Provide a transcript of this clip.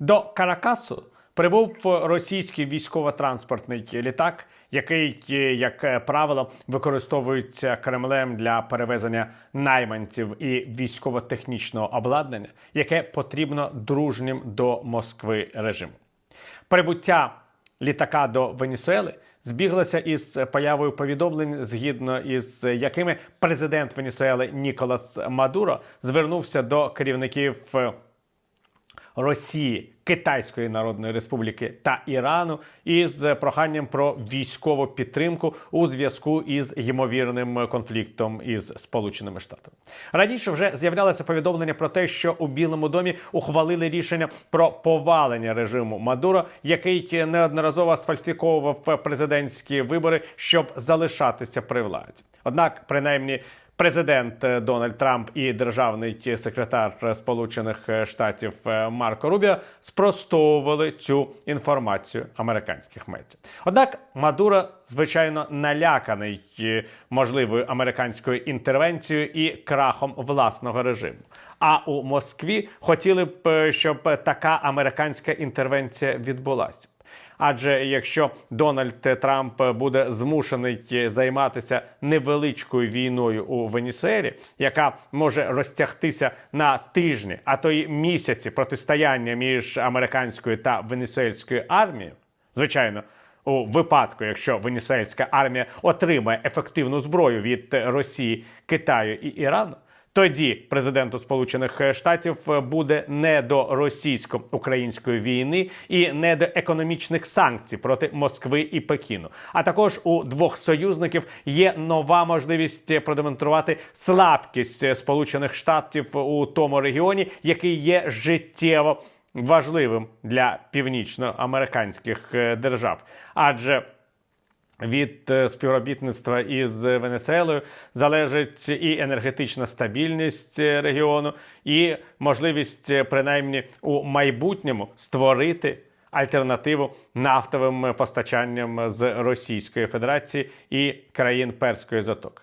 До Каракасу прибув російський військово-транспортний літак, який, е, як е, правило, використовується Кремлем для перевезення найманців і військово-технічного обладнання, яке потрібно дружнім до Москви режиму. Прибуття літака до Венесуели збіглося із появою повідомлень, згідно із якими президент Венесуели Ніколас Мадуро звернувся до керівників. Росії, Китайської Народної Республіки та Ірану із проханням про військову підтримку у зв'язку із ймовірним конфліктом із Сполученими Штатами. Раніше вже з'являлося повідомлення про те, що у Білому домі ухвалили рішення про повалення режиму Мадуро, який неодноразово сфальсифіковував президентські вибори, щоб залишатися при владі. Однак, принаймні. Президент е, Дональд Трамп і державний секретар Сполучених Штатів е, Марко Рубіо спростовували цю інформацію американських медіа. Однак Мадуро, звичайно, наляканий е, можливою американською інтервенцією і крахом власного режиму. А у Москві хотіли б, е, щоб така американська інтервенція відбулася. Адже якщо Дональд Трамп буде змушений займатися невеличкою війною у Венесуелі, яка може розтягтися на тижні, а то й місяці протистояння між американською та венесуельською армією, звичайно. У випадку, якщо венесуельська армія отримає ефективну зброю від Росії, Китаю і Ірану, тоді президенту Сполучених Штатів буде не до російсько-української війни і не до економічних санкцій проти Москви і Пекіну. А також у двох союзників є нова можливість продемонструвати слабкість Сполучених Штатів у тому регіоні, який є життєво важливим для північноамериканських е, держав, адже від е, співробітництва із Венесуелою залежить і енергетична стабільність е, регіону, і можливість, е, принаймні у майбутньому, створити альтернативу нафтовим постачанням з Російської Федерації і країн Перської затоки.